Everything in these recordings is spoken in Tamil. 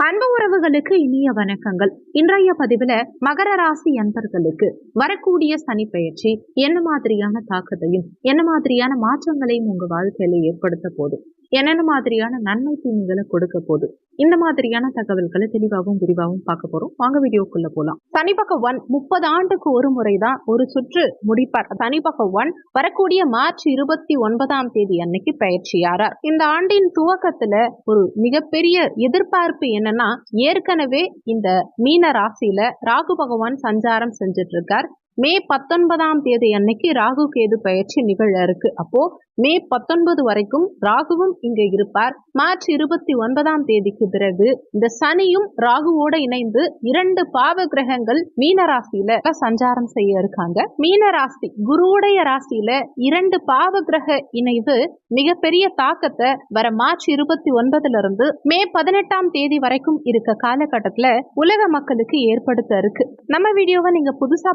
அன்பு உறவுகளுக்கு இனிய வணக்கங்கள். இன்றைய பதிவுல மகர ராசி அன்பர்களுக்கு வரக்கூடிய சனி பயிற்சி என்ன மாதிரியான தாக்கத்தையும் என்ன மாதிரியான மாற்றங்களையும் உங்க வாழ்க்கையில ஏற்படுத்த போதும் என்னென்ன மாதிரியான நன்மை தீமைகளை கொடுக்க போகுது? இந்த மாதிரியான தகவல்களை தெளிவாகவும் விரிவாகவும் பார்க்க போறோம். வாங்க வீடியோக்குள்ள போலாம். சனி ஒன் முப்பது ஆண்டுக்கு ஒரு முறைதான் ஒரு சுற்று முடிப்பார். சனி ஒன் வரக்கூடிய மார்ச் இருபத்தி ஒன்பதாம் தேதி அன்னைக்கு பயிற்சியாரார். இந்த ஆண்டின் துவக்கத்துல ஒரு மிகப்பெரிய எதிர்பார்ப்பு என்னன்னா ஏற்கனவே இந்த மீன ராசியில ராகு பகவான் சஞ்சாரம் செஞ்சுட்டு இருக்கார் மே பத்தொன்பதாம் தேதி அன்னைக்கு ராகு கேது பயிற்சி நிகழ இருக்கு. அப்போ மே பத்தொன்பது வரைக்கும் ராகுவும் இங்க இருப்பார். மார்ச் இருபத்தி ஒன்பதாம் தேதிக்கு பிறகு இந்த சனியும் ராகுவோட இணைந்து இரண்டு பாவ கிரகங்கள் மீன ராசியில சஞ்சாரம் செய்ய இருக்காங்க. மீன ராசி குருவுடைய ராசியில இரண்டு பாவ கிரக இணைவு மிகப்பெரிய தாக்கத்தை வர மார்ச் இருபத்தி ஒன்பதுல இருந்து மே பதினெட்டாம் தேதி வரைக்கும் இருக்க காலகட்டத்துல உலக மக்களுக்கு ஏற்படுத்த இருக்கு. நம்ம வீடியோவை நீங்க புதுசா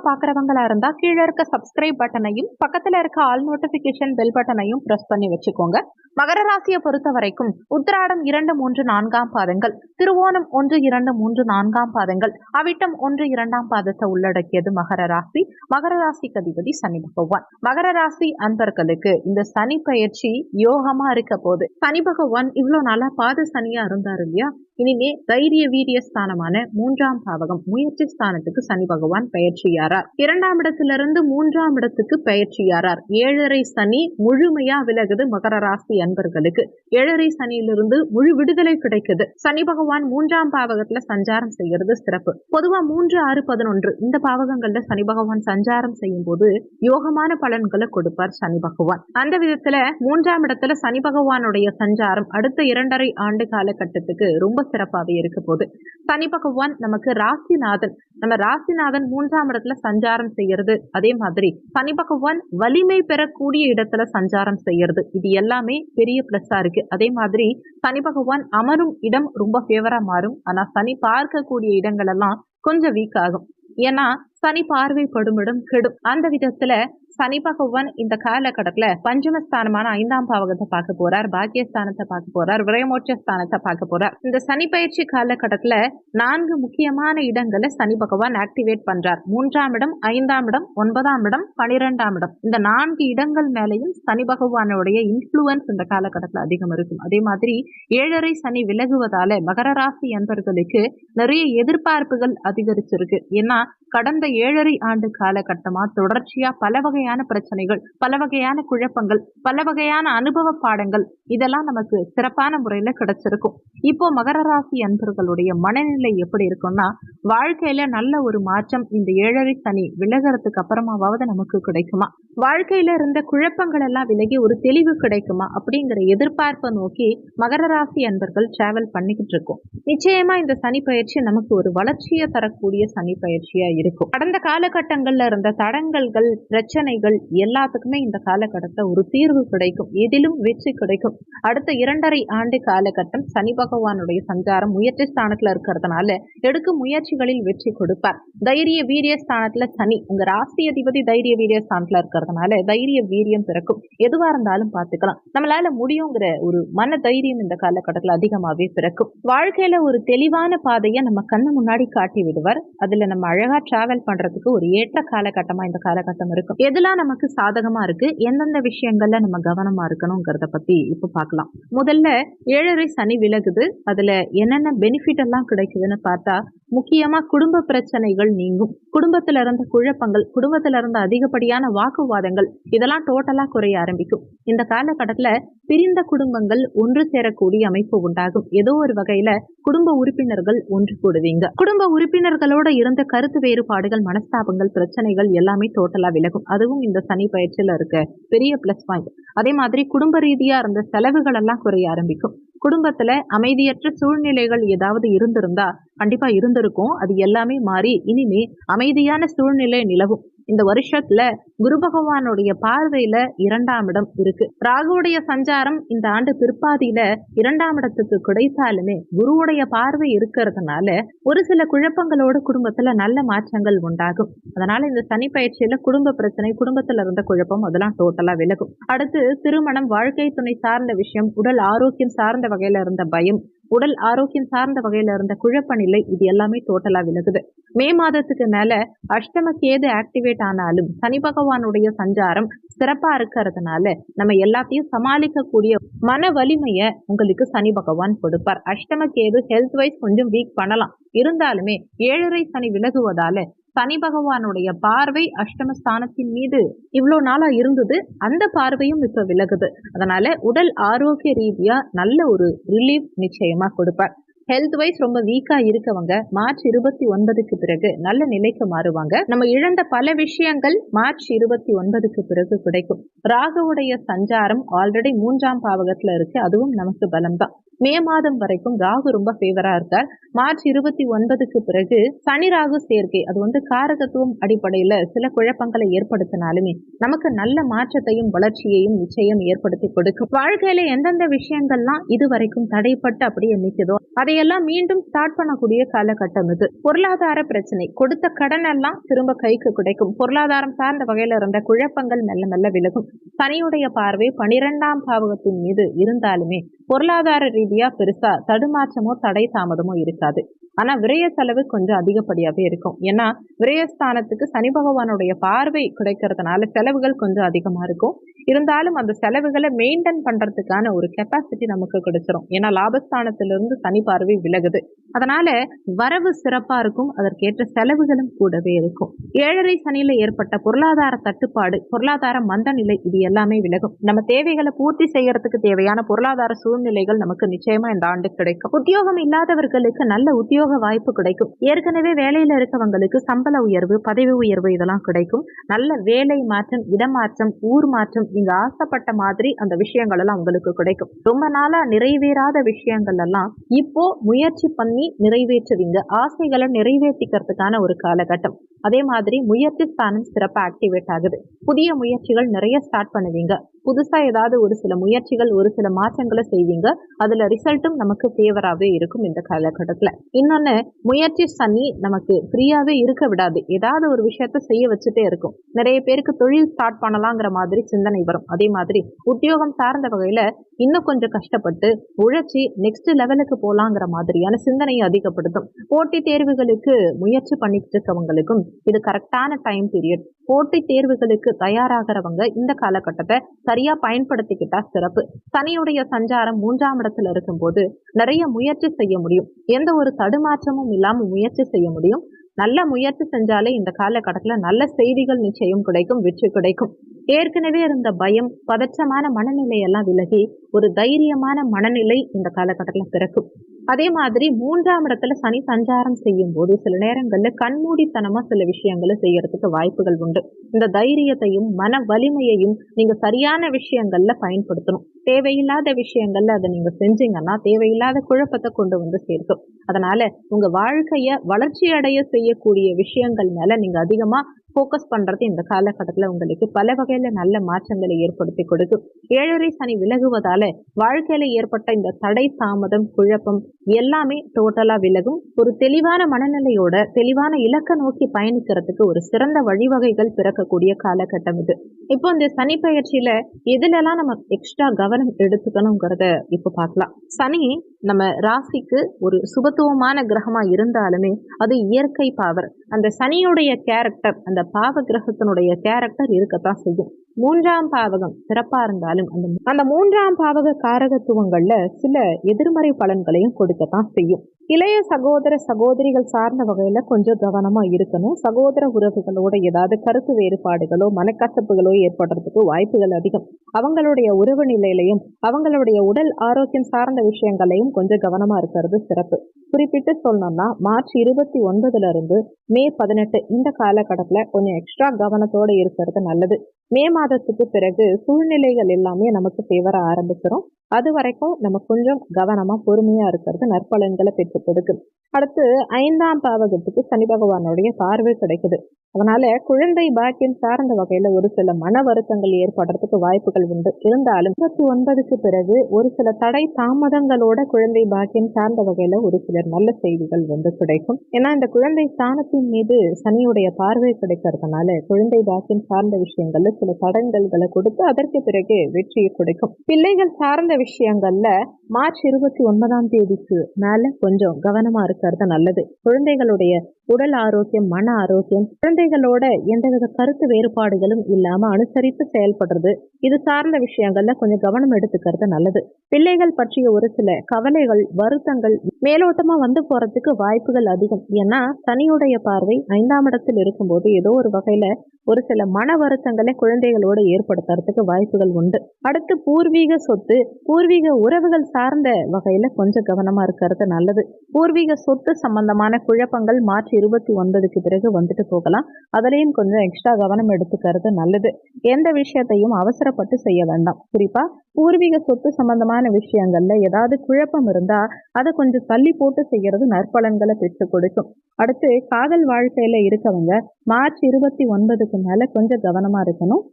பாக்குறவங்களா இருந்தா கீழே இருக்க சப்ஸ்கிரைப் பட்டனையும் பக்கத்துல இருக்க ஆல் நோட்டிபிகேஷன் பெல் பட்டனையும் பட்டனையும் பிரஸ் பண்ணி வச்சுக்கோங்க. மகர ராசியை பொறுத்த வரைக்கும் உத்திராடம் இரண்டு மூன்று நான்காம் பாதங்கள் திருவோணம் ஒன்று இரண்டு மூன்று நான்காம் பாதங்கள் அவிட்டம் ஒன்று இரண்டாம் பாதத்தை உள்ளடக்கியது மகர ராசி. மகர ராசிக்கு அதிபதி சனி பகவான். மகர ராசி அன்பர்களுக்கு இந்த சனி பயிற்சி யோகமா இருக்க போது சனி பகவான் இவ்வளவு நாளா பாத சனியா இருந்தார் இல்லையா? இனிமே தைரிய வீரிய ஸ்தானமான மூன்றாம் பாவகம் முயற்சி ஸ்தானத்துக்கு சனி பகவான் பயிற்சியாரார். இரண்டாம் இடத்திலிருந்து மூன்றாம் இடத்துக்கு பயிற்சியாரார். ஏழரை சனி முழுமையா விலகுது மகர ராசி அன்பர்களுக்கு. ஏழரை சனியிலிருந்து முழு விடுதலை கிடைக்குது. சனி பகவான் மூன்றாம் பாவகத்துல சஞ்சாரம் செய்யறது சிறப்பு. பொதுவா மூன்று ஆறு பதினொன்று இந்த பாவகங்கள்ல சனி பகவான் சஞ்சாரம் செய்யும் போது யோகமான பலன்களை கொடுப்பார் சனி பகவான். அந்த விதத்துல மூன்றாம் இடத்துல சனி பகவானுடைய சஞ்சாரம் அடுத்த இரண்டரை ஆண்டு காலகட்டத்துக்கு ரொம்ப சிறப்பாகவே இருக்க போகுது. சனி பகவான் நமக்கு ராசிநாதன். நம்ம ராசிநாதன் மூன்றாம் இடத்துல சஞ்சாரம் சஞ்சாரம் செய்யறது அதே மாதிரி சனி பகவான் வலிமை பெறக்கூடிய இடத்துல சஞ்சாரம் செய்யறது. இது எல்லாமே பெரிய பிளஸ்ஸா இருக்கு. அதே மாதிரி சனி பகவான் அமரும் இடம் ரொம்ப ஃபேவரா மாறும். ஆனா சனி பார்க்கக்கூடிய இடங்கள் எல்லாம் கொஞ்சம் வீக் ஆகும். ஏன்னா சனி பார்வைப்படும் இடம் கெடும். அந்த விதத்துல சனி பகவான் இந்த காலகட்டத்துல பஞ்சமஸ்தானமான ஐந்தாம் பாவகத்தை பார்க்க போறார் பாக்கியஸ்தானத்தை பார்க்க போறார் விரயமோட்ச ஸ்தானத்தை பார்க்க போறார். இந்த சனி பயிற்சி காலகட்டத்துல நான்கு முக்கியமான இடங்களை சனி பகவான் ஆக்டிவேட் பண்றார். மூன்றாம் இடம் ஐந்தாம் இடம் ஒன்பதாம் இடம் பனிரெண்டாம் இடம். இந்த நான்கு இடங்கள் மேலையும் சனி பகவானுடைய இன்ஃபுளுன்ஸ் இந்த காலகட்டத்துல அதிகம் இருக்கும். அதே மாதிரி ஏழரை சனி விலகுவதால மகர ராசி என்பர்களுக்கு நிறைய எதிர்பார்ப்புகள் அதிகரிச்சிருக்கு. ஏன்னா கடந்த ஏழரை ஆண்டு காலகட்டமா தொடர்ச்சியா பல வகை வகையான பிரச்சனைகள் பல வகையான குழப்பங்கள் பல வகையான அனுபவ பாடங்கள் இதெல்லாம் நமக்கு சிறப்பான முறையில கிடைச்சிருக்கும். இப்போ மகர ராசி அன்பர்களுடைய மனநிலை எப்படி இருக்கும்னா வாழ்க்கையில நல்ல ஒரு மாற்றம் இந்த ஏழரை சனி விலகிறதுக்கு அப்புறமாவது நமக்கு கிடைக்குமா? வாழ்க்கையில இருந்த குழப்பங்கள் எல்லாம் விலகி ஒரு தெளிவு கிடைக்குமா அப்படிங்கிற எதிர்பார்ப்பை நோக்கி மகர ராசி அன்பர்கள் டிராவல் பண்ணிக்கிட்டு இருக்கோம். நிச்சயமா இந்த சனி பயிற்சி நமக்கு ஒரு வளர்ச்சியை தரக்கூடிய சனி பயிற்சியா இருக்கும். கடந்த காலகட்டங்கள்ல இருந்த தடங்கல்கள் பிரச்சனைகள் எல்லாத்துக்குமே இந்த காலகட்டத்தில் ஒரு தீர்வு கிடைக்கும். எதிலும் வெற்றி கிடைக்கும். அடுத்த இரண்டரை ஆண்டு காலகட்டம் சனி பகவானுடைய சஞ்சாரம் முயற்சி ஸ்தானத்துல இருக்கிறதுனால எடுக்கும் முயற்சிகளில் வெற்றி கொடுப்பார். தைரிய வீரிய ஸ்தானத்துல சனி. உங்க ராசி அதிபதி தைரிய வீரிய ஸ்தானத்துல இருக்கிறதுனால தைரிய வீரியம் பிறக்கும். எதுவா இருந்தாலும் பார்த்துக்கலாம். நம்மளால முடியுங்கிற ஒரு மன தைரியம் இந்த காலகட்டத்தில் அதிகமாகவே பிறக்கும். வாழ்க்கையில ஒரு தெளிவான பாதையை நம்ம கண்ணு முன்னாடி காட்டி விடுவார். அதுல நம்ம அழகா டிராவல் பண்றதுக்கு ஒரு ஏற்ற காலகட்டமா இந்த காலகட்டம் இருக்கும். எதெல்லாம் நமக்கு சாதகமா இருக்கு? எந்தெந்த விஷயங்கள்ல நம்ம கவனமா இருக்கணுங்கிறத பத்தி இப்ப பார்க்கலாம். முதல்ல ஏழரை சனி விலகுது. அதுல என்னென்ன பெனிஃபிட் எல்லாம் கிடைக்குதுன்னு பார்த்தா முக்கியமா குடும்ப பிரச்சனைகள் நீங்கும். குடும்பத்துல இருந்த குழப்பங்கள் குடும்பத்துல இருந்த அதிகப்படியான வாக்குவாதங்கள் இதெல்லாம் டோட்டலா குறைய ஆரம்பிக்கும். இந்த காலகட்டத்துல பிரிந்த குடும்பங்கள் ஒன்று சேரக்கூடிய அமைப்பு உண்டாகும். ஏதோ ஒரு வகையில குடும்ப உறுப்பினர்கள் ஒன்று கூடுவீங்க. குடும்ப உறுப்பினர்களோட இருந்த கருத்து வேறுபாடுகள் மனஸ்தாபங்கள் பிரச்சனைகள் எல்லாமே டோட்டலா விலகும். அதுவும் இந்த சனி பயிற்சியில இருக்க பெரிய பிளஸ் பாயிண்ட் அதே மாதிரி குடும்ப ரீதியா இருந்த செலவுகள் எல்லாம் குறைய ஆரம்பிக்கும். குடும்பத்துல அமைதியற்ற சூழ்நிலைகள் ஏதாவது இருந்திருந்தா கண்டிப்பா இருந்திருக்கும். அது எல்லாமே மாறி இனிமே அமைதியான சூழ்நிலை நிலவும். இந்த வருஷத்துல குரு பகவானுடைய பார்வையில இரண்டாம் இடம் இருக்கு. ராகுடைய சஞ்சாரம் இந்த ஆண்டு பிற்பாதியில இரண்டாம் இடத்துக்கு கிடைத்தாலுமே குருவுடைய பார்வை இருக்கிறதுனால ஒரு சில குழப்பங்களோட குடும்பத்துல நல்ல மாற்றங்கள் உண்டாகும். அதனால இந்த சனி பயிற்சியில குடும்ப பிரச்சனை குடும்பத்துல இருந்த குழப்பம் அதெல்லாம் டோட்டலா விலகும். அடுத்து திருமணம் வாழ்க்கை துணை சார்ந்த விஷயம் உடல் ஆரோக்கியம் சார்ந்த வகையில இருந்த பயம் உடல் ஆரோக்கியம் சார்ந்த வகையில இருந்த குழப்ப நிலை இது எல்லாமே டோட்டலா விலகுது. மே மாதத்துக்கு மேல அஷ்டம கேது ஆக்டிவேட் ஆனாலும் சனி பகவானுடைய சஞ்சாரம் சிறப்பா இருக்கிறதுனால நம்ம எல்லாத்தையும் சமாளிக்கக்கூடிய மன வலிமைய உங்களுக்கு சனி பகவான் கொடுப்பார். அஷ்டம கேது ஹெல்த் வைஸ் கொஞ்சம் வீக் பண்ணலாம். இருந்தாலுமே ஏழரை சனி விலகுவதால சனி பகவானுடைய பார்வை அஷ்டமஸ்தானத்தின் மீது இவ்வளோ நாளா இருந்தது. அந்த பார்வையும் இப்ப விலகுது. அதனால உடல் ஆரோக்கிய ரீதியா நல்ல ஒரு ரிலீஃப் நிச்சயமா கொடுப்பார். ஹெல்த் வைஸ் ரொம்ப வீக்கா இருக்கவங்க மார்ச் இருபத்தி ஒன்பதுக்கு பிறகு நல்ல நிலைக்கு மாறுவாங்க. நம்ம இழந்த பல விஷயங்கள் மார்ச் இருபத்தி ஒன்பதுக்கு பிறகு கிடைக்கும். ராகுவுடைய சஞ்சாரம் ஆல்ரெடி மூன்றாம் பாவகத்துல இருக்கு. அதுவும் நமக்கு பலம்தான். மே மாதம் வரைக்கும் ராகு ரொம்ப ஃபேவரா இருக்கார். மார்ச் இருபத்தி ஒன்பதுக்கு பிறகு சனி ராகு சேர்க்கை அது வந்து காரகத்துவம் அடிப்படையில சில குழப்பங்களை ஏற்படுத்தினாலுமே நமக்கு நல்ல மாற்றத்தையும் வளர்ச்சியையும் நிச்சயம் ஏற்படுத்தி கொடுக்கும். வாழ்க்கையில எந்தெந்த விஷயங்கள்லாம் இது வரைக்கும் தடைப்பட்டு அப்படியே நிற்குதோ அதையெல்லாம் மீண்டும் ஸ்டார்ட் பண்ணக்கூடிய காலகட்டம் இது. பொருளாதார பிரச்சனை கொடுத்த கடன் எல்லாம் திரும்ப கைக்கு கிடைக்கும். பொருளாதாரம் சார்ந்த வகையில இருந்த குழப்பங்கள் மெல்ல மெல்ல விலகும். சனியுடைய பார்வை பனிரெண்டாம் பாவகத்தின் மீது இருந்தாலுமே பொருளாதார ரீதியா பெருசா தடுமாற்றமோ தடை தாமதமோ இருக்காது. ஆனா விரய செலவு கொஞ்சம் அதிகப்படியாவே இருக்கும். ஏன்னா விரயஸ்தானத்துக்கு சனி பகவானுடைய பார்வை கிடைக்கிறதுனால செலவுகள் கொஞ்சம் அதிகமா இருக்கும். இருந்தாலும் அந்த செலவுகளை மெயின்டைன் பண்றதுக்கான ஒரு கெப்பாசிட்டி நமக்கு கிடைச்சிரும். ஏன்னா லாபஸ்தானத்திலிருந்து சனி பார்வை விலகுது. அதனால வரவு சிறப்பா இருக்கும். அதற்கேற்ற செலவுகளும் கூடவே இருக்கும். ஏழரை சனியில ஏற்பட்ட பொருளாதார தட்டுப்பாடு பொருளாதார மந்த நிலை இது எல்லாமே விலகும். நம்ம தேவைகளை பூர்த்தி செய்யறதுக்கு தேவையான பொருளாதார சூழ்நிலைகள் நமக்கு நிச்சயமா இந்த ஆண்டு கிடைக்கும். உத்தியோகம் இல்லாதவர்களுக்கு நல்ல உத்தியோக வாய்ப்பு கிடைக்கும். ஏற்கனவே வேலையில இருக்கவங்களுக்கு சம்பள உயர்வு பதவி உயர்வு இதெல்லாம் கிடைக்கும். நல்ல வேலை மாற்றம் இடமாற்றம் ஊர் மாற்றம் நீங்க ஆசைப்பட்ட மாதிரி அந்த விஷயங்கள் எல்லாம் உங்களுக்கு கிடைக்கும். ரொம்ப நாளா நிறைவேறாத விஷயங்கள் எல்லாம் இப்போ முயற்சி பண்ணி நிறைவேற்றுவீங்க. ஆசைகளை நிறைவேற்றிக்கிறதுக்கான ஒரு காலகட்டம். அதே மாதிரி முயற்சி ஸ்தானம் சிறப்பாக ஆக்டிவேட் ஆகுது. புதிய முயற்சிகள் நிறைய ஸ்டார்ட் பண்ணுவீங்க. புதுசா ஏதாவது ஒரு சில முயற்சிகள் ஒரு சில மாற்றங்களை செய்வீங்க. அதுல ரிசல்ட்டும் நமக்கு ஃபேவராகவே இருக்கும் இந்த காலகட்டத்தில். இன்னொன்னு முயற்சி சனி நமக்கு ஃப்ரீயாகவே இருக்க விடாது. ஏதாவது ஒரு விஷயத்த செய்ய வச்சுட்டே இருக்கும். நிறைய பேருக்கு தொழில் ஸ்டார்ட் பண்ணலாங்கிற மாதிரி சிந்தனை வரும். அதே மாதிரி உத்தியோகம் சார்ந்த வகையில இன்னும் கொஞ்சம் கஷ்டப்பட்டு உழைச்சி நெக்ஸ்ட் லெவலுக்கு போகலாங்கிற மாதிரியான சிந்தனையை அதிகப்படுத்தும். போட்டி தேர்வுகளுக்கு முயற்சி பண்ணிட்டு இருக்கவங்களுக்கும் இது கரெக்டான டைம் பீரியட் போட்டி தேர்வுகளுக்கு தயாராகிறவங்க இந்த காலகட்டத்தை சரியா பயன்படுத்திக்கிட்டா சிறப்பு. சனியுடைய சஞ்சாரம் மூன்றாம் இடத்துல இருக்கும்போது நிறைய முயற்சி செய்ய முடியும். எந்த ஒரு தடுமாற்றமும் இல்லாம முயற்சி செய்ய முடியும். நல்ல முயற்சி செஞ்சாலே இந்த காலகட்டத்தில் நல்ல செய்திகள் நிச்சயம் கிடைக்கும் வெற்றி கிடைக்கும். ஏற்கனவே இருந்த பயம் பதற்றமான மனநிலையெல்லாம் விலகி ஒரு தைரியமான மனநிலை இந்த காலகட்டத்தில் பிறக்கும். அதே மாதிரி மூன்றாம் இடத்துல சனி சஞ்சாரம் செய்யும் போது சில நேரங்கள்ல கண்மூடித்தனமா சில விஷயங்களை செய்யறதுக்கு வாய்ப்புகள் உண்டு. இந்த தைரியத்தையும் மன வலிமையையும் நீங்க சரியான விஷயங்கள்ல பயன்படுத்தணும். தேவையில்லாத விஷயங்கள்ல அதை நீங்க செஞ்சீங்கன்னா தேவையில்லாத குழப்பத்தை கொண்டு வந்து சேர்க்கும். அதனால உங்க வாழ்க்கைய வளர்ச்சி அடைய செய்யக்கூடிய விஷயங்கள் மேல நீங்க அதிகமா ஃபோக்கஸ் பண்ணுறது இந்த காலகட்டத்தில் உங்களுக்கு பல வகையில் நல்ல மாற்றங்களை ஏற்படுத்தி கொடுக்கும். ஏழரை சனி விலகுவதால வாழ்க்கையில் ஏற்பட்ட இந்த தடை தாமதம் குழப்பம் எல்லாமே டோட்டலாக விலகும். ஒரு தெளிவான மனநிலையோட தெளிவான இலக்க நோக்கி பயணிக்கிறதுக்கு ஒரு சிறந்த வழிவகைகள் பிறக்கக்கூடிய காலகட்டம் இது. இப்போ இந்த சனி பயிற்சியில எதுலலாம் நம்ம எக்ஸ்ட்ரா கவனம் எடுத்துக்கணுங்கிறத இப்போ பார்க்கலாம். சனி நம்ம ராசிக்கு ஒரு சுபத்துவமான கிரகமாக இருந்தாலுமே அது இயற்கை பாவர் அந்த சனியுடைய கேரக்டர் அந்த பாவ கிரகத்தினுடைய கேரக்டர் இருக்கத்தான் செய்யும். மூன்றாம் பாவகம் சிறப்பா இருந்தாலும் அந்த அந்த மூன்றாம் பாவக காரகத்துவங்கள்ல சில எதிர்மறை பலன்களையும் கொடுக்கத்தான் செய்யும். இளைய சகோதர சகோதரிகள் சார்ந்த வகையில கொஞ்சம் கவனமா இருக்கணும். சகோதர உறவுகளோட ஏதாவது கருத்து வேறுபாடுகளோ மனக்கசப்புகளோ ஏற்படுறதுக்கு வாய்ப்புகள் அதிகம். அவங்களுடைய உறவு நிலையிலையும் அவங்களுடைய உடல் ஆரோக்கியம் சார்ந்த விஷயங்களையும் கொஞ்சம் கவனமா இருக்கிறது சிறப்பு. குறிப்பிட்டு சொல்லணும்னா மார்ச் இருபத்தி ஒன்பதுல இருந்து மே பதினெட்டு இந்த காலகட்டத்துல கொஞ்சம் எக்ஸ்ட்ரா கவனத்தோட இருக்கிறது நல்லது. மே மாதத்துக்கு பிறகு சூழ்நிலைகள் எல்லாமே நமக்கு தேவர ஆரம்பிச்சிடும் அது வரைக்கும் நம்ம கொஞ்சம் கவனமா பொறுமையா இருக்கிறது நற்பலன்களை பெற்றுக் கொடுக்கும். அடுத்து ஐந்தாம் பாவகத்துக்கு சனி பகவானுடைய பார்வை கிடைக்குது. அதனால குழந்தை பாக்கியம் சார்ந்த வகையில ஒரு சில மன வருத்தங்கள் ஏற்படுறதுக்கு வாய்ப்புகள் உண்டு. இருந்தாலும் இருபத்தி ஒன்பதுக்கு பிறகு ஒரு சில தடை தாமதங்களோட குழந்தை பாக்கியம் சார்ந்த வகையில ஒரு சிலர் நல்ல செய்திகள் வந்து கிடைக்கும். ஏன்னா இந்த குழந்தை ஸ்தானத்தின் மீது சனியுடைய பார்வை கிடைக்கிறதுனால குழந்தை பாக்கியம் சார்ந்த விஷயங்கள்ல சில தடங்கல்களை கொடுத்து அதற்கு பிறகு வெற்றியை கொடுக்கும். பிள்ளைகள் சார்ந்த விஷயங்கள்ல மார்ச் இருபத்தி ஒன்பதாம் தேதிக்கு மேல கொஞ்சம் கவனமா இருக்கிறது நல்லது. குழந்தைகளுடைய உடல் ஆரோக்கியம் மன ஆரோக்கியம் குழந்தைகளோட எந்தவித கருத்து வேறுபாடுகளும் இல்லாம அனுசரித்து செயல்படுறது இது சார்ந்த விஷயங்கள்ல கொஞ்சம் கவனம் எடுத்துக்கிறது நல்லது. பிள்ளைகள் பற்றிய ஒரு சில கவலைகள் வருத்தங்கள் மேலோட்டமா வந்து போறதுக்கு வாய்ப்புகள் அதிகம். ஏன்னா சனியுடைய பார்வை ஐந்தாம் இடத்தில் இருக்கும்போது ஏதோ ஒரு வகையில ஒரு சில மன வருத்தங்களை குழந்தைகளோடு ஏற்படுத்துறதுக்கு வாய்ப்புகள் உண்டு. அடுத்து பூர்வீக சொத்து பூர்வீக உறவுகள் சார்ந்த வகையில் கொஞ்சம் கவனமாக இருக்கிறது நல்லது. பூர்வீக சொத்து சம்பந்தமான குழப்பங்கள் மார்ச் இருபத்தி ஒன்பதுக்கு பிறகு வந்துட்டு போகலாம். அதுலேயும் கொஞ்சம் எக்ஸ்ட்ரா கவனம் எடுத்துக்கிறது நல்லது. எந்த விஷயத்தையும் அவசரப்பட்டு செய்ய வேண்டாம். குறிப்பாக பூர்வீக சொத்து சம்பந்தமான விஷயங்கள்ல ஏதாவது குழப்பம் இருந்தா அதை கொஞ்சம் தள்ளி போட்டு செய்யறது நற்பலன்களை பெற்றுக் கொடுக்கும். அடுத்து காதல் வாழ்க்கையில இருக்கவங்க மார்ச் இருபத்தி ஒன்பதுக்கு மேல கொஞ்சம் கவனமா இருக்கணும்.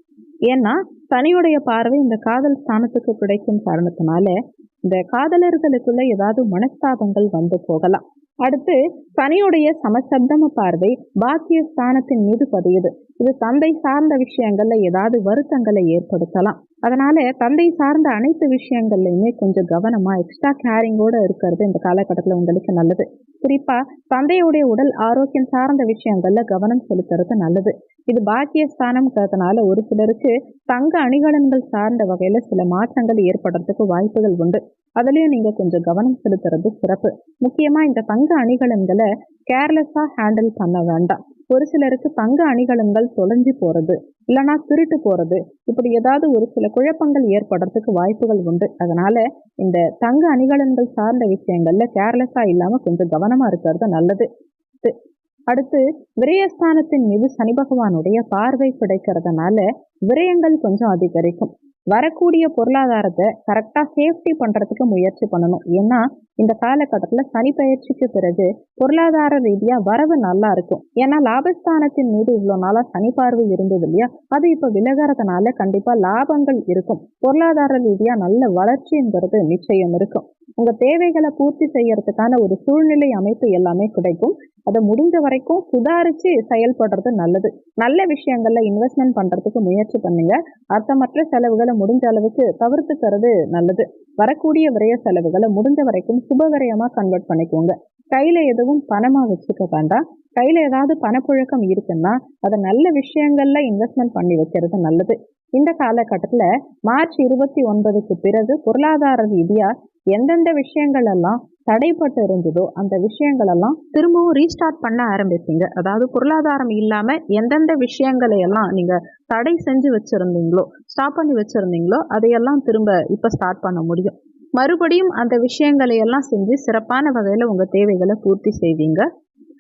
ஏன்னா சனியுடைய பார்வை இந்த காதல் ஸ்தானத்துக்கு கிடைக்கும் காரணத்தினால இந்த காதலர்களுக்குள்ள ஏதாவது மனஸ்தாபங்கள் வந்து போகலாம். அடுத்து சனியுடைய சமசப்தம பார்வை பாக்கிய ஸ்தானத்தின் மீது பதியுது. இது தந்தை சார்ந்த விஷயங்கள்ல ஏதாவது வருத்தங்களை ஏற்படுத்தலாம். அதனால தந்தை சார்ந்த அனைத்து விஷயங்கள்லையுமே கொஞ்சம் கவனமா எக்ஸ்ட்ரா கேரிங்கோட இருக்கிறது இந்த காலகட்டத்தில் உங்களுக்கு நல்லது. குறிப்பாக தந்தையுடைய உடல் ஆரோக்கியம் சார்ந்த விஷயங்களில் கவனம் செலுத்துறது நல்லது. இது பாக்கியஸ்தானம்ங்கிறதுனால ஒரு சிலருக்கு தங்க அணிகலன்கள் சார்ந்த வகையில் சில மாற்றங்கள் ஏற்படுறதுக்கு வாய்ப்புகள் உண்டு. அதுலயும் நீங்கள் கொஞ்சம் கவனம் செலுத்துறது சிறப்பு. முக்கியமாக இந்த தங்க அணிகலன்களை கேர்லெஸ்ஸாக ஹேண்டில் பண்ண வேண்டாம். ஒரு சிலருக்கு தங்க அணிகலன்கள் தொலைஞ்சு போறது இல்லைனா திருட்டு போறது. இப்படி ஏதாவது ஒரு சில குழப்பங்கள் ஏற்படுறதுக்கு வாய்ப்புகள் உண்டு. அதனால இந்த தங்க அணிகலன்கள் சார்ந்த விஷயங்கள்ல கேர்லெஸ்ஸா இல்லாம கொஞ்சம் கவனமா இருக்கிறது நல்லது. அடுத்து விரயஸ்தானத்தின் மீது சனி பகவானுடைய பார்வை கிடைக்கிறதுனால விரயங்கள் கொஞ்சம் அதிகரிக்கும். வரக்கூடிய பொருளாதாரத்தை கரெக்டாக சேஃப்டி பண்ணுறதுக்கு முயற்சி பண்ணணும். ஏன்னா இந்த காலகட்டத்தில் சனி பயிற்சிக்கு பிறகு பொருளாதார ரீதியாக வரவு நல்லா இருக்கும். ஏன்னா லாபஸ்தானத்தின் மீது இவ்வளோ நாளாக சனி பார்வை இருந்தது இல்லையா? அது இப்போ விலகிறதுனால கண்டிப்பாக லாபங்கள் இருக்கும். பொருளாதார ரீதியாக நல்ல வளர்ச்சிங்கிறது நிச்சயம் இருக்கும். உங்கள் தேவைகளை பூர்த்தி செய்யறதுக்கான ஒரு சூழ்நிலை அமைப்பு எல்லாமே கிடைக்கும். அதை முடிஞ்ச வரைக்கும் சுதாரிச்சு செயல்படுறது நல்லது. நல்ல விஷயங்கள்ல இன்வெஸ்ட்மெண்ட் பண்றதுக்கு முயற்சி பண்ணுங்க. அர்த்தமற்ற செலவுகளை முடிஞ்ச அளவுக்கு தவிர்த்துக்கிறது நல்லது. வரக்கூடிய விரய செலவுகளை முடிஞ்ச வரைக்கும் சுபவிரயமா கன்வெர்ட் பண்ணிக்கோங்க. கையில எதுவும் பணமா வச்சுக்க வேண்டாம். கையில ஏதாவது பணப்புழக்கம் இருக்குன்னா அதை நல்ல விஷயங்கள்ல இன்வெஸ்ட்மெண்ட் பண்ணி வைக்கிறது நல்லது. இந்த காலகட்டத்தில் மார்ச் இருபத்தி ஒன்பதுக்கு பிறகு பொருளாதார ரீதியாக எந்தெந்த விஷயங்கள் எல்லாம் தடைப்பட்டு இருந்ததோ அந்த விஷயங்களெல்லாம் திரும்பவும் ரீஸ்டார்ட் பண்ண ஆரம்பிப்பீங்க அதாவது பொருளாதாரம் இல்லாமல் எந்தெந்த விஷயங்களை எல்லாம் நீங்கள் தடை செஞ்சு வச்சுருந்தீங்களோ ஸ்டாப் பண்ணி வச்சுருந்தீங்களோ அதையெல்லாம் திரும்ப இப்போ ஸ்டார்ட் பண்ண முடியும். மறுபடியும் அந்த விஷயங்களை எல்லாம் செஞ்சு சிறப்பான வகையில் உங்கள் தேவைகளை பூர்த்தி செய்வீங்க.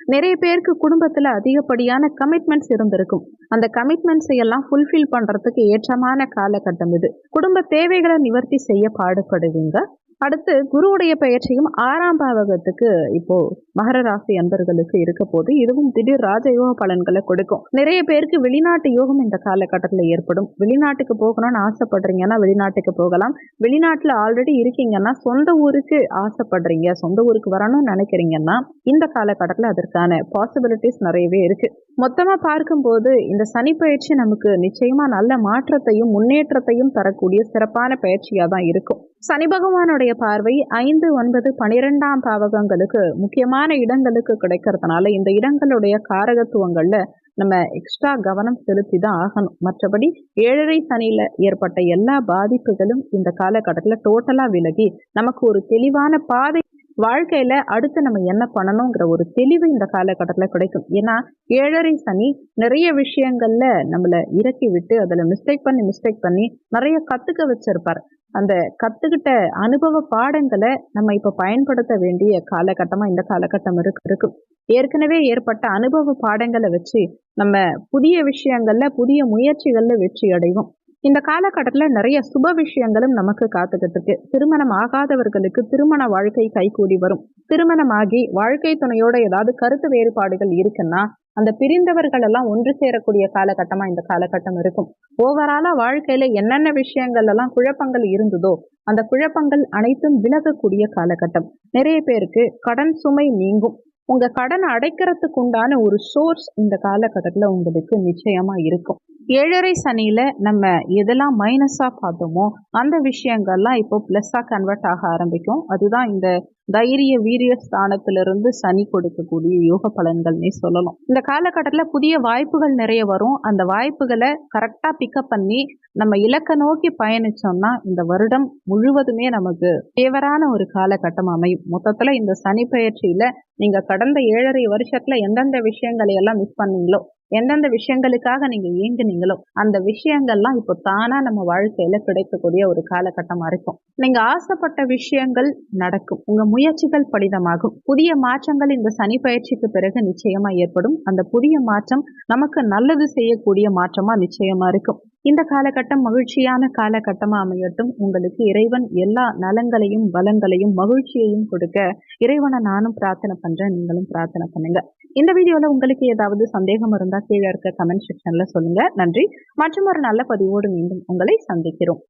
நிறைய பேருக்கு குடும்பத்தில் அதிகப்படியான கமிட்மெண்ட்ஸ் இருந்திருக்கும். அந்த கமிட்மெண்ட்ஸை எல்லாம் ஃபுல்ஃபில் பண்ணுறதுக்கு ஏற்றமான காலகட்டம் இது. குடும்ப தேவைகளை நிவர்த்தி செய்ய பாடுபடுவீங்க. அடுத்து குருவுடைய பயிற்சியும் ஆறாம் பாவகத்துக்கு இப்போ மகர ராசி அன்பர்களுக்கு இருக்க போது இதுவும் திடீர் ராஜயோக பலன்களை கொடுக்கும். நிறைய பேருக்கு வெளிநாட்டு யோகம் இந்த காலகட்டத்தில் ஏற்படும். வெளிநாட்டுக்கு போகணும்னு ஆசைப்படுறீங்கன்னா வெளிநாட்டுக்கு போகலாம். வெளிநாட்டில் ஆல்ரெடி இருக்கீங்கன்னா சொந்த ஊருக்கு ஆசைப்படுறீங்க. சொந்த ஊருக்கு வரணும்னு நினைக்கிறீங்கன்னா இந்த காலகட்டத்தில் அதற்கான பாசிபிலிட்டிஸ் நிறையவே இருக்கு. மொத்தமாக பார்க்கும்போது இந்த சனி பயிற்சி நமக்கு நிச்சயமாக நல்ல மாற்றத்தையும் முன்னேற்றத்தையும் தரக்கூடிய சிறப்பான பயிற்சியாக தான் இருக்கும். சனி பகவானுடைய பார்வை ஐந்து ஒன்பது பனிரெண்டாம் பாவகங்களுக்கு முக்கியமான இடங்களுக்கு கிடைக்கிறதுனால இந்த இடங்களுடைய காரகத்துவங்களில் நம்ம எக்ஸ்ட்ரா கவனம் செலுத்தி தான் ஆகணும். மற்றபடி ஏழரை சனியில் ஏற்பட்ட எல்லா பாதிப்புகளும் இந்த காலகட்டத்தில் டோட்டலாக விலகி நமக்கு ஒரு தெளிவான பாதை வாழ்க்கையில அடுத்து நம்ம என்ன பண்ணணுங்கிற ஒரு தெளிவு இந்த காலகட்டத்தில் கிடைக்கும். ஏன்னா ஏழரை சனி நிறைய விஷயங்கள்ல நம்மளை இறக்கி விட்டு அதில் மிஸ்டேக் பண்ணி மிஸ்டேக் பண்ணி நிறைய கத்துக்க வச்சிருப்பார். அந்த கத்துக்கிட்ட அனுபவ பாடங்களை நம்ம இப்ப பயன்படுத்த வேண்டிய காலகட்டமா இந்த காலகட்டம் இருக்கு இருக்கும் ஏற்கனவே ஏற்பட்ட அனுபவ பாடங்களை வச்சு நம்ம புதிய விஷயங்கள்ல புதிய முயற்சிகள்ல வெற்றி அடைவோம் இந்த காலகட்டத்தில் நிறைய சுப விஷயங்களும் நமக்கு காத்துக்கிட்டு இருக்கு திருமணம் ஆகாதவர்களுக்கு திருமண வாழ்க்கை கைகூடி வரும். திருமணமாகி வாழ்க்கை துணையோட ஏதாவது கருத்து வேறுபாடுகள் இருக்குன்னா அந்த பிரிந்தவர்கள் எல்லாம் ஒன்று சேரக்கூடிய காலகட்டமா இந்த காலகட்டம் இருக்கும். ஓவராலா வாழ்க்கையில என்னென்ன விஷயங்கள் எல்லாம் குழப்பங்கள் இருந்ததோ அந்த குழப்பங்கள் அனைத்தும் விலகக்கூடிய காலகட்டம். நிறைய பேருக்கு கடன் சுமை நீங்கும். உங்க கடனை அடைக்கிறதுக்கு உண்டான ஒரு சோர்ஸ் இந்த காலகட்டத்தில் உங்களுக்கு நிச்சயமா இருக்கும். ஏழரை சனியில நம்ம எதெல்லாம் மைனஸா பார்த்தோமோ அந்த விஷயங்கள்லாம் இப்போ பிளஸ்ஸா கன்வெர்ட் ஆக ஆரம்பிக்கும். அதுதான் இந்த தைரிய வீரிய ஸ்தானத்திலிருந்து சனி கொடுக்கக்கூடிய யோக பலன்கள்னே சொல்லலாம். இந்த காலகட்டத்தில் புதிய வாய்ப்புகள் நிறைய வரும். அந்த வாய்ப்புகளை கரெக்டாக பிக்கப் பண்ணி நம்ம இலக்கை நோக்கி பயணிச்சோம்னா இந்த வருடம் முழுவதுமே நமக்கு தேவரான ஒரு காலகட்டம் அமையும். மொத்தத்தில் இந்த சனி பயிற்சியில் நீங்கள் கடந்த ஏழரை வருஷத்தில் எந்தெந்த விஷயங்களை எல்லாம் மிஸ் பண்ணீங்களோ எந்தெந்த விஷயங்களுக்காக நீங்க ஏங்குனீங்களோ அந்த விஷயங்கள்லாம் இப்போ தானா நம்ம வாழ்க்கையில கிடைக்கக்கூடிய ஒரு காலகட்டமா இருக்கும். நீங்க ஆசைப்பட்ட விஷயங்கள் நடக்கும். உங்க முயற்சிகள் படிதமாகும் புதிய மாற்றங்கள் இந்த சனி பயிற்சிக்கு பிறகு நிச்சயமா ஏற்படும். அந்த புதிய மாற்றம் நமக்கு நல்லது செய்யக்கூடிய மாற்றமா நிச்சயமா இருக்கும். இந்த காலகட்டம் மகிழ்ச்சியான காலகட்டமாக அமையட்டும். உங்களுக்கு இறைவன் எல்லா நலங்களையும் பலங்களையும் மகிழ்ச்சியையும் கொடுக்க இறைவனை நானும் பிரார்த்தனை பண்ணுறேன் நீங்களும் பிரார்த்தனை பண்ணுங்க. இந்த வீடியோவில் உங்களுக்கு ஏதாவது சந்தேகம் இருந்தால் கீழே இருக்க கமெண்ட் செக்ஷனில் சொல்லுங்கள் நன்றி. மற்றும் ஒரு நல்ல பதிவோடு மீண்டும் உங்களை சந்திக்கிறோம்.